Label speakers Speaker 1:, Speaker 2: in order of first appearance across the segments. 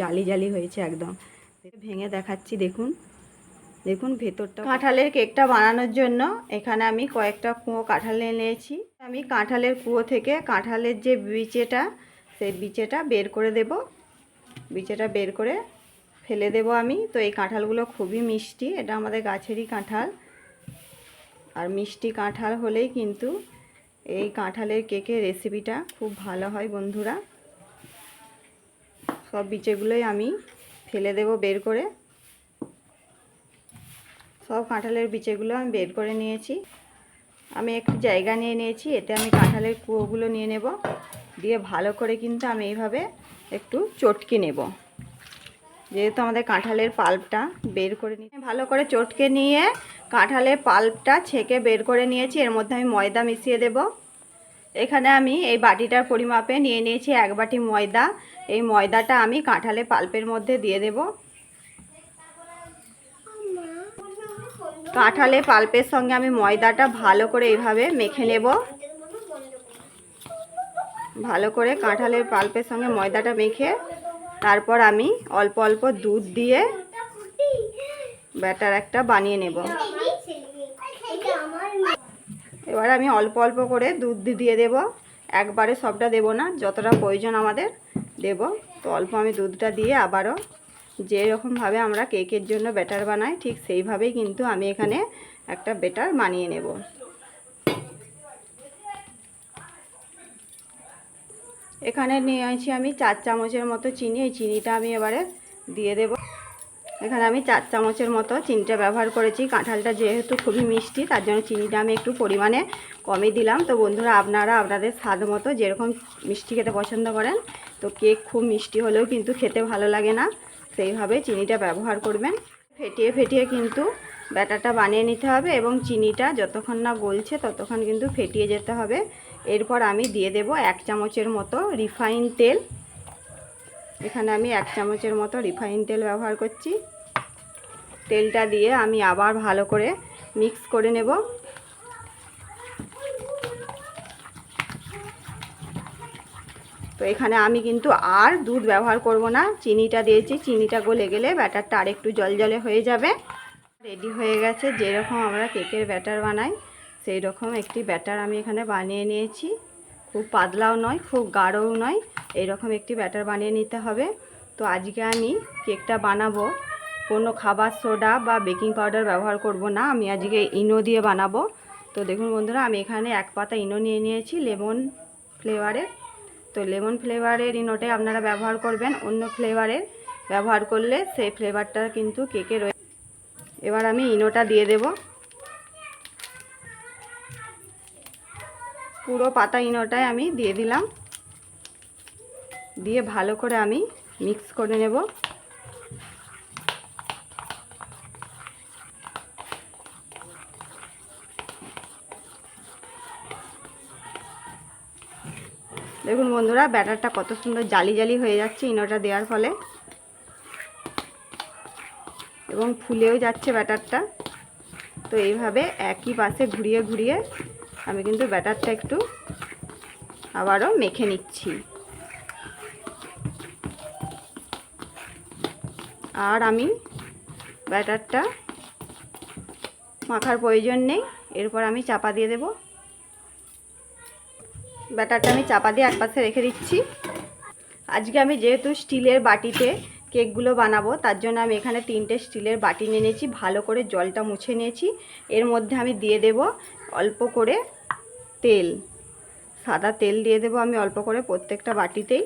Speaker 1: জালি জালি হয়েছে একদম। ভেঙে দেখাচ্ছি, দেখুন। দেখুন ভেতরটা। কাঁঠালের কেকটা বানানোর জন্য এখানে আমি কয়েকটা কুঁয়ো কাঁঠাল নিয়ে নিয়েছি। আমি কাঁঠালের কুয়ো থেকে কাঁঠালের যে বিচেটা, সেই বিচেটা বের করে দেব। বিচেটা বের করে ফেলে দেব আমি। তো এই কাঁঠালগুলো খুবই মিষ্টি, এটা আমাদের গাছেরই কাঁঠাল। আর মিষ্টি কাঁঠাল হলেই কিন্তু এই কাঁঠালের কেকের রেসিপিটা খুব ভালো হয় বন্ধুরা। সব বিচেগুলোই আমি ফেলে দেব বের করে। সব কাঁঠালের বিচেগুলো আমি বের করে নিয়েছি। আমি একটু জায়গা নিয়ে নিয়েছি, এতে আমি কাঁঠালের কুয়োগুলো নিয়ে নেব। দিয়ে ভালো করে কিন্তু আমি এইভাবে একটু চটকে নেব। যেহেতু আমাদের কাঁঠালের পাল্পটা বের করে নিয়ে ভালো করে চটকে নিয়ে কাঁঠালের পাল্পটা ছেঁকে বের করে নিয়েছি। এর মধ্যে আমি ময়দা মিশিয়ে দেব। এখানে আমি এই বাটিটার পরিমাপে নিয়ে নিয়েছি এক বাটি ময়দা। এই ময়দাটা আমি কাঁঠালে পাল্পের মধ্যে দিয়ে দেব। কাঁঠালে পাল্পের সঙ্গে আমি ময়দাটা ভালো করে এইভাবে মেখে নেব। ভালো করে কাঁঠালের পাল্পের সঙ্গে ময়দাটা মেখে তারপর আমি অল্প অল্প দুধ দিয়ে ব্যাটার একটা বানিয়ে নেব। এবার আমি অল্প অল্প করে দুধ দিয়ে দেব। একবারে সবটা দেব না, যতটা প্রয়োজন আমাদের দেব। তো অল্প আমি দুধটা দিয়ে আবারও যেরকমভাবে আমরা কেকের জন্য ব্যাটার বানাই, ঠিক সেইভাবেই কিন্তু আমি এখানে একটা ব্যাটার বানিয়ে নেব। এখানে নিয়ে আসি আমি চার চামচের মতো চিনি, এই চিনিটা আমি এবারে দিয়ে দেব। এখানে আমি চার চামচের মতো চিনিটা ব্যবহার করেছি। কাঁঠালটা যেহেতু খুবই মিষ্টি, তার জন্য চিনিটা আমি একটু পরিমাণে কমই দিলাম। তো বন্ধুরা, আপনারা আপনাদের স্বাদ মতো যেরকম মিষ্টি খেতে পছন্দ করেন, তো কেক খুব মিষ্টি হলেও কিন্তু খেতে ভালো লাগে না। সেইভাবে চিনিটা ব্যবহার করবেন। ফেটিয়ে ফেটিয়ে কিন্তু ব্যাটারটা বানিয়ে নিতে হবে এবং চিনিটা যতক্ষণ না গলছে ততক্ষণ কিন্তু ফেটিয়ে যেতে হবে। এরপর আমি দিয়ে দেব এক চামচের মতো রিফাইন তেল। এখানে আমি এক চামচের মতো রিফাইন তেল ব্যবহার করছি। তেলটা দিয়ে আমি আবার ভালো করে মিক্স করে নেব। তো এখানে আমি কিন্তু আর দুধ ব্যবহার করব না, চিনিটা দিয়েছি, চিনিটা গলে গেলে ব্যাটারটা আর একটু জল জলে হয়ে যাবে। রেডি হয়ে গেছে, যেরকম আমরা কেকের ব্যাটার বানাই সেই রকম একটি ব্যাটার আমি এখানে বানিয়ে নিয়েছি। খুব পাতলাও নয়, খুব গাঢ়ও নয়। এইরকম একটি ব্যাটার বানিয়ে নিতে হবে। তো আজকে আমি কেকটা বানাবো। কোনো খাবার সোডা বা বেকিং পাউডার ব্যবহার করব না। আমি আজকে ইনো দিয়ে বানাবো। তো দেখুন বন্ধুরা, আমি এখানে এক পাতা ইনো নিয়ে নিয়েছি লেমন ফ্লেভারের। তো লেমন ফ্লেভারের ইনোটাই আপনারা ব্যবহার করবেন। অন্য ফ্লেভারের ব্যবহার করলে সেই ফ্লেভারটা কিন্তু কেকে রয়ে এবার আমি ইনোটা দিয়ে দেব। পুরো পাতা ইনোটাই আমি দিয়ে দিলাম। দিয়ে ভালো করে আমি মিক্স করে নেব। দেখুন বন্ধুরা, ব্যাটারটা কত সুন্দর জালি জালি হয়ে যাচ্ছে ইনোটা দেওয়ার ফলে। এবং ফুলেও যাচ্ছে ব্যাটারটা। তো এইভাবে একই পাশে ঘুরিয়ে ঘুরিয়ে আমি কিন্তু ব্যাটারটা একটু আবারও মেখে নিচ্ছি। আর আমি ব্যাটারটা মাখার প্রয়োজন নেই, এরপর আমি চাপা দিয়ে দেব। ব্যাটারটা আমি চাপা দিয়ে একপাশে রেখে দিচ্ছি। আজকে আমি যেহেতু স্টিলের বাটিতে কেকগুলো বানাবো, তার জন্য আমি এখানে তিনটে স্টিলের বাটি নিয়ে নিয়েছি, ভালো করে জলটা মুছে নিয়েছি। এর মধ্যে আমি দিয়ে দেব অল্প করে তেল, সাদা তেল দিয়ে দেব আমি অল্প করে প্রত্যেকটা বাটিতেই।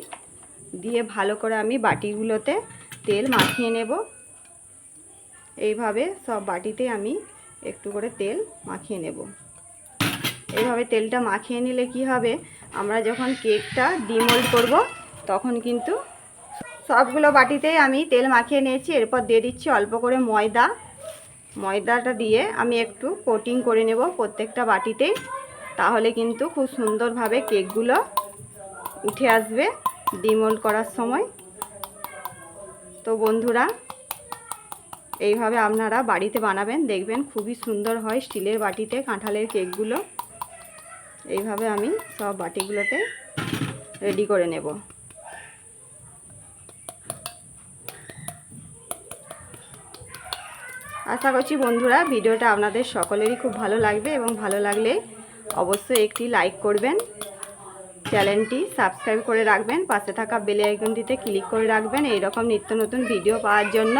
Speaker 1: দিয়ে ভালো করে আমি বাটিগুলোতে তেল মাখিয়ে নেব। এইভাবে সব বাটিতে আমি একটু করে তেল মাখিয়ে নেব। এইভাবে তেলটা মাখিয়ে নিলে কি হবে? আমরা যখন কেকটা ডিমোল্ড করব, তখন কিন্তু সবগুলো বাটিতেই আমি তেল মাখিয়ে নিয়েছি। এরপর দিয়ে দিচ্ছি অল্প করে ময়দা। ময়দাটা দিয়ে আমি একটু কোটিং করে নেব প্রত্যেকটা বাটিতেই তাহলে কিন্তু খুব সুন্দরভাবে কেকগুলো উঠে আসবে ডিমোল্ড করার সময়। তো বন্ধুরা, এইভাবে আপনারা বাড়িতে বানাবেন, দেখবেন খুবই সুন্দর হয় স্টিলের বাটিতে কাঁঠালের কেকগুলো। এইভাবে আমি সব বাটিগুলোতে রেডি করে নেব। আশা করছি বন্ধুরা ভিডিওটা আপনাদের সকলেরই খুব ভালো লাগবে এবং ভালো লাগলে অবশ্যই একটি লাইক করবেন, চ্যানেলটি সাবস্ক্রাইব করে রাখবেন, পাশে থাকা বেল আইকনটিতে ক্লিক করে রাখবেন এই রকম নিত্য নতুন ভিডিও পাওয়ার জন্য।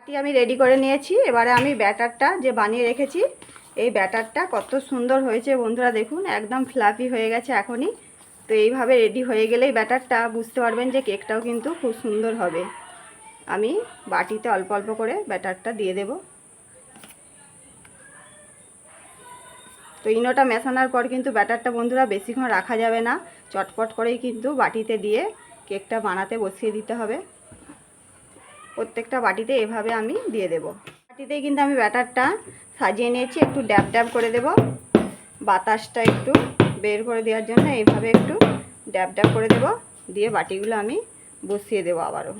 Speaker 1: এটি আমি রেডি করে নিয়েছি, এবারে আমি ব্যাটারটা যে বানিয়ে রেখেছি, এই ব্যাটারটা কত সুন্দর হয়েছে বন্ধুরা দেখুন, একদম ফ্লাফি হয়ে গেছে এখনই। তো এইভাবে রেডি হয়ে গেলেই ব্যাটারটা বুঝতে পারবেন যে কেকটাও কিন্তু খুব সুন্দর হবে। আমি বাটিতে অল্প অল্প করে ব্যাটারটা দিয়ে দেব। তো ইনোটা মেশানোর পর কিন্তু ব্যাটারটা বন্ধুরা বেশিক্ষণ রাখা যাবে না। চটপট করেই কিন্তু বাটিতে দিয়ে কেকটা বানাতে বসিয়ে দিতে হবে। প্রত্যেকটা বাটিতে এভাবে আমি দিয়ে দেব। বাটিতেই কিন্তু আমি ব্যাটারটা সাজিয়ে নিয়েছি, একটু ড্যাব ড্যাব করে দেব। বাতাসটা একটু বের করে দেওয়ার জন্য এইভাবে একটু ড্যাব ড্যাব করে দেব। দিয়ে বাটিগুলো আমি বসিয়ে দেবো আবারও।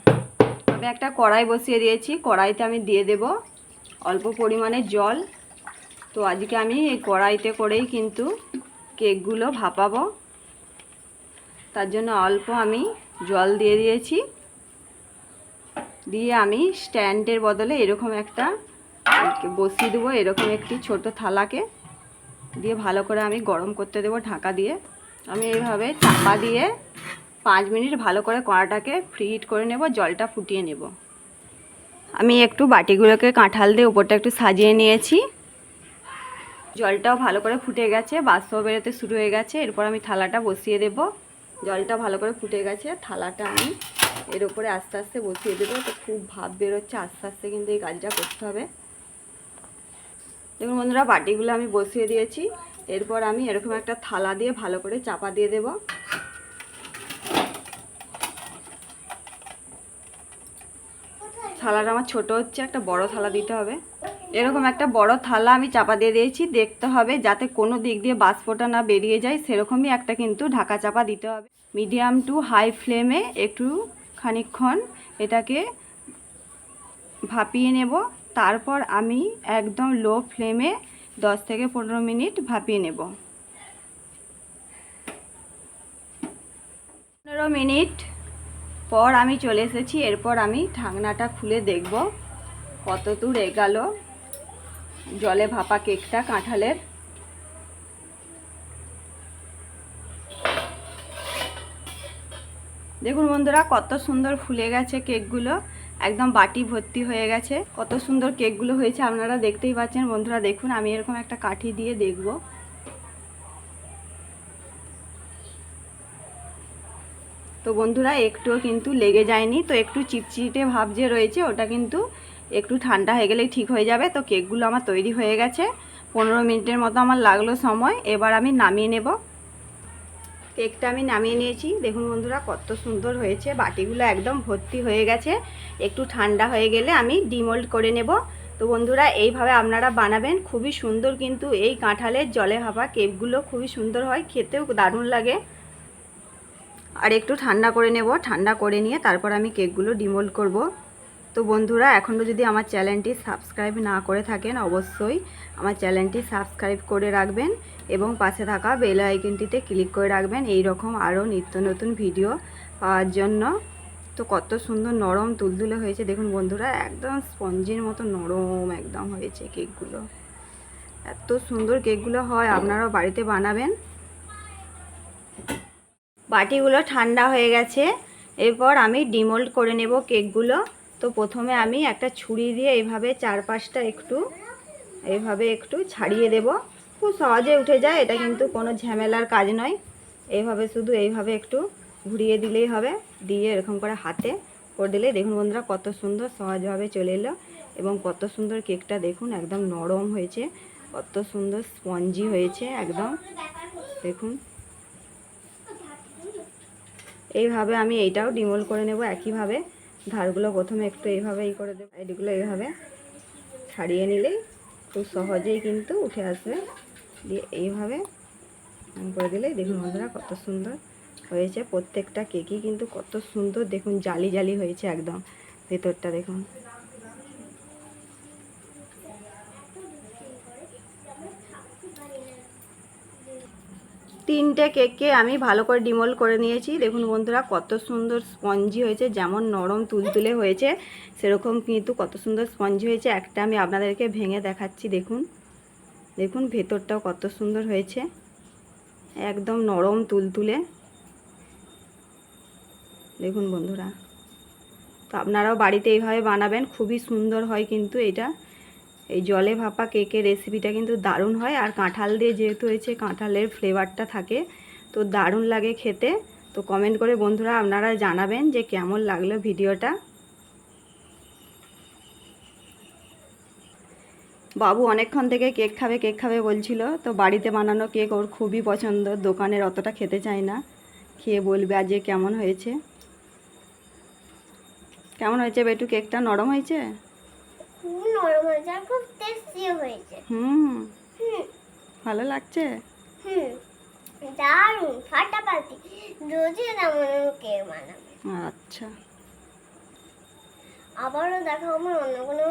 Speaker 1: আমি একটা কড়াই বসিয়ে দিয়েছি, কড়াইতে আমি দিয়ে দেব অল্প পরিমাণে জল। তো আজকে আমি এই কড়াইতে করেই কিন্তু কেকগুলো ভাপাবো। তার জন্য অল্প আমি জল দিয়ে দিয়েছি। দিয়ে আমি স্ট্যান্ডের বদলে এরকম একটা বসিয়ে দেবো, এরকম একটি ছোট থালাকে। দিয়ে ভালো করে আমি গরম করতে দেবো ঢাকা দিয়ে। আমি এইভাবে চাপা দিয়ে পাঁচ মিনিট ভালো করে কড়াটাকে ফ্রি হিট করে নেব, জলটা ফুটিয়ে নেব। আমি একটু বাটিগুলোকে কাঁঠাল দিয়ে উপরটা একটু সাজিয়ে নিয়েছি। জলটাও ভালো করে ফুটে গেছে বাষ্প বেরোতে শুরু হয়ে গেছে। এরপর আমি থালাটা বসিয়ে দেব। জলটা ভালো করে ফুটে গেছে, থালাটা আমি এর উপরে আস্তে আস্তে বসিয়ে দেবো। তো খুব ভাব বেরোচ্ছে, আস্তে আস্তে কিন্তু এই কাজটা করতে হবে। দেখুন বন্ধুরা, বাটিগুলো আমি বসিয়ে দিয়েছি। এরপর আমি এরকম একটা থালা দিয়ে ভালো করে চাপা দিয়ে দেব। থালাটা আমার ছোট হচ্ছে, একটা বড় থালা দিতে হবে। এরকম একটা বড় থালা আমি চাপা দিয়ে দিয়েছি, দেখতে হবে যাতে কোনো দিক দিয়ে বাষ্পটা না বেরিয়ে যায়, সেরকমই একটা কিন্তু ঢাকা চাপা দিতে হবে। মিডিয়াম টু হাই ফ্লেমে একটু খানিকক্ষণ এটাকে ভাপিয়ে নেব, তারপর আমি একদম লো ফ্লেমে দশ থেকে পনেরো মিনিট ভাপিয়ে নেব। পনেরো মিনিট পর আমি চলে এসেছি, এরপর আমি ঢাকনাটা খুলে দেখব কত দূর এগালো। জলে ভাপা কেকটা কাঁঠালের। দেখুন বন্ধুরা, কত সুন্দর ফুলে গেছে কেকগুলো। একদম বাটি ভর্তি হয়ে গেছে। কত সুন্দর কেকগুলো হয়েছে, আপনারা দেখতেই পাচ্ছেন। বন্ধুরা, দেখুন, আমি এরকম একটা কাঠি দিয়ে দেখব। তো বন্ধুরা, একটুও কিন্তু লেগে যায়নি। তো একটু চিপচিটে ভাব যে রয়েছে, ওটা কিন্তু একটু ঠান্ডা হয়ে গেলেই ঠিক হয়ে যাবে। তো কেকগুলো আমার তৈরি হয়ে গেছে। পনেরো মিনিটের মতো আমার লাগল সময়। এবার আমি নামিয়ে নেব। কেকটা আমি নামিয়ে নিয়েছি। দেখুন বন্ধুরা, কত সুন্দর হয়েছে। বাটিগুলো একদম ভর্তি হয়ে গেছে। একটু ঠান্ডা হয়ে গেলে আমি ডিমোল্ড করে নেব। তো বন্ধুরা, এইভাবে আপনারা বানাবেন। খুবই সুন্দর কিন্তু এই কাঁঠালের জলে ভাপা কেকগুলো খুবই সুন্দর হয়। খেতেও দারুণ লাগে। আর একটু ঠান্ডা করে নেব। ঠান্ডা করে নিয়ে তারপর আমি কেকগুলো ডিমোল্ড করব। তো বন্ধুরা, এখনও যদি আমার চ্যানেলটি সাবস্ক্রাইব না করে থাকেন, অবশ্যই আমার চ্যানেলটি সাবস্ক্রাইব করে রাখবেন এবং পাশে থাকা বেল আইকনটিতে ক্লিক করে রাখবেন। এই রকম আরও নিত্য নতুন ভিডিও পাওয়ার জন্য। তো কত সুন্দর নরম তুলতুলে হয়েছে। দেখুন বন্ধুরা, একদম স্পঞ্জের মতো নরম একদম হয়েছে কেকগুলো। এত সুন্দর কেকগুলো হয়, আপনারাও বাড়িতে বানাবেন। বাটিগুলো ঠান্ডা হয়ে গেছে। এরপর আমি ডিমোল্ড করে নেব কেকগুলো। তো প্রথমে আমি একটা ছুরি দিয়ে এইভাবে চারপাশটা একটু, এইভাবে একটু ছাড়িয়ে দেব। খুব সহজে উঠে যায়, এটা কিন্তু কোনো ঝামেলার কাজ নয়। এইভাবে শুধু এইভাবে একটু ঘুরিয়ে দিলেই হবে, দিয়ে এরকম করে হাতে করে দিলে দেখুন বন্ধুরা কত সুন্দর সহজভাবে চলে এলো এবং কত সুন্দর কেকটা দেখুন একদম নরম হয়েছে, কত সুন্দর স্পঞ্জি হয়েছে একদম। দেখুন। এইভাবে আমি এইটাও ডিমোল করে নেব একইভাবে। ধারগুলো প্রথমে একটু এইভাবেই এই করে দেবো। এইগুলো এইভাবে ছাড়িয়ে নিলেই খুব সহজেই কিন্তু উঠে আসবে। দিয়ে এইভাবে করে দিলেই দেখুন বন্ধুরা কত সুন্দর হয়েছে। প্রত্যেকটা কেকই কিন্তু কত সুন্দর। দেখুন জালি জালি হয়েছে একদম। ভেতরটা দেখুন। তিনটে কেককে আমি ভালো করে ডিমল করে নিয়েছি। দেখুন বন্ধুরা, কত সুন্দর স্পঞ্জি হয়েছে, যেমন নরম তুলতুলে হয়েছে, সেরকম কিন্তু কত সুন্দর স্পঞ্জি হয়েছে। একটা আমি আপনাদেরকে ভেঙে দেখাচ্ছি, দেখুন। দেখুন, ভেতরটাও কত সুন্দর হয়েছে, একদম নরম তুলতুলে। দেখুন বন্ধুরা, তো আপনারাও বাড়িতে এইভাবে বানাবেন, খুবই সুন্দর হয় কিন্তু এটা। এই জলে ভাপা কেকের রেসিপিটা কিন্তু দারুণ হয়। আর কাঁঠাল দিয়ে যেহেতু হয়েছে, কাঁঠালের ফ্লেভারটা থাকে, তো দারুণ লাগে খেতে। তো কমেন্ট করে বন্ধুরা আপনারা জানাবেন যে কেমন লাগল ভিডিওটা বাবু অনেকক্ষণ থেকে কেক খাবে কেক খাবে বলছিল। তো বাড়িতে বানানো কেক ওর খুবই পছন্দ, দোকানের অতটা খেতে চায় না। খেয়ে বলবে আজ কেমন হয়েছে। কেমন হয়েছে বেটু কেকটা নরম হয়েছে?
Speaker 2: নরম হয়েছে আর খুব টেস্টিও হয়েছে
Speaker 1: হুম।
Speaker 2: হুম।
Speaker 1: ভালো লাগছে?
Speaker 2: হুম। দারুণ ফাটাফাটি। রোজই তেমন কেক বানাবে
Speaker 1: আচ্ছা।
Speaker 2: আবারও দেখা হবে অন্য কোনো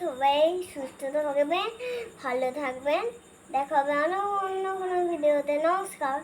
Speaker 2: সবাই সুস্থ থাকবেন ভালো থাকবেন। দেখা হবে আরও অন্য কোনো ভিডিওতে। নমস্কার।